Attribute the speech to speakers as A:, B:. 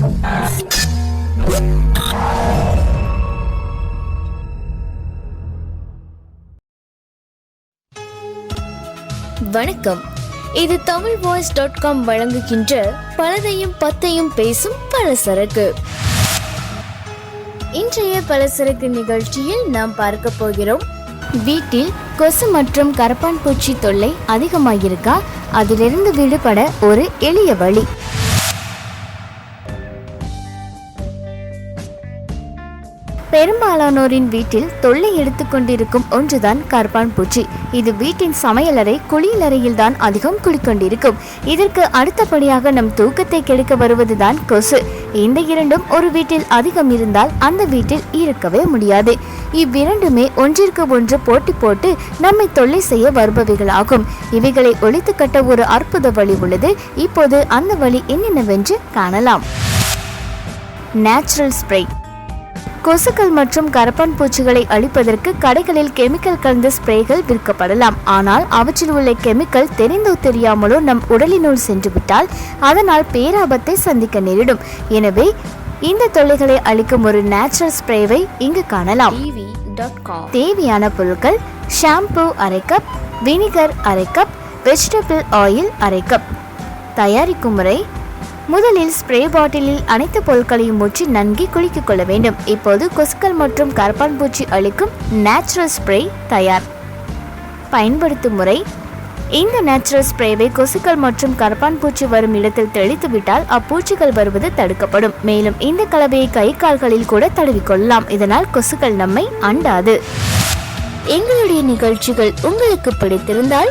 A: வணக்கம். இது Tamil voice dot com வழங்குகின்ற பலதையும் பத்தையும் பேசும் பலசரக்கு. இன்றைய பலசரக்கு நிகழ்ச்சியில் நாம் பார்க்க போகிறோம். வீட்டில் கொசு மற்றும் கரப்பான் பூச்சி தொல்லை அதிகமாகியிருக்கா அதிலிருந்து விடுபட ஒரு எளிய வழி. பெரும்பாலானோரின் வீட்டில் தொல்லை எடுத்துக்கொண்டிருக்கும் ஒன்றுதான் கரப்பான் பூச்சி. இது வீட்டின் சமையலறை குளியலறையில் தான் அதிகம் குளிக்கொண்டிருக்கும். இதற்கு அடுத்தபடியாக நம் தூக்கத்தை கெடுக்க வருவதுதான் கொசு. இந்த இரண்டும் ஒரு வீட்டில் அதிகம் இருந்தால் அந்த வீட்டில் இருக்கவே முடியாது. இவ்விரண்டுமே ஒன்றிற்கு ஒன்று போட்டி போட்டு நம்மை தொல்லை செய்ய வருபவைகளாகும். இவைகளை ஒழித்து கட்ட ஒரு அற்புத வழி உள்ளது. இப்போது அந்த வழி என்னென்னவென்று காணலாம். Natural spray. கொசுக்கள் மற்றும் கரப்பான் பூச்சிகளை அழிப்பதற்கு கடைகளில் கெமிக்கல் கலந்த ஸ்ப்ரேகள் விற்கப்படலாம். ஆனால் அவற்றில் உள்ள கெமிக்கல் தெரிந்தோ தெரியாமலோ நம் உடலினுள் சென்றுவிட்டால் அதனால் பேராபத்தை சந்திக்க நேரிடும். எனவே இந்த தொல்லைகளை அளிக்கும் ஒரு நேச்சுரல் ஸ்ப்ரேவை இங்கு காணலாம். தேவையான பொருட்கள் ஷாம்பு அரை கப் வினிகர் அரை கப் வெஜிடபிள் ஆயில் அரை கப் தயாரிக்கும் முறை முதலில் ஸ்ப்ரே பாட்டிலில் அனைத்து பொருட்களையும் ஊற்றி நன்கு குலுக்கிக் கொள்ள வேண்டும். இப்போது கொசுக்கள் மற்றும் கரப்பான் பூச்சி அளிக்கும் நேச்சுரல் ஸ்ப்ரே தயார். பயன்படுத்தும் முறை இந்த நேச்சுரல் ஸ்ப்ரேவை கொசுக்கள் மற்றும் கரப்பான் பூச்சி வரும் இடத்தில் தெளித்துவிட்டால் அப்பூச்சிகள் வருவது தடுக்கப்படும். மேலும் இந்த கலவையை கை கால்களில் கூட தடவிக்கொள்ளலாம் இதனால் கொசுக்கள் நம்மை அண்டாது. எங்களுடைய நிகழ்ச்சிகள் உங்களுக்கு பிடித்திருந்தால்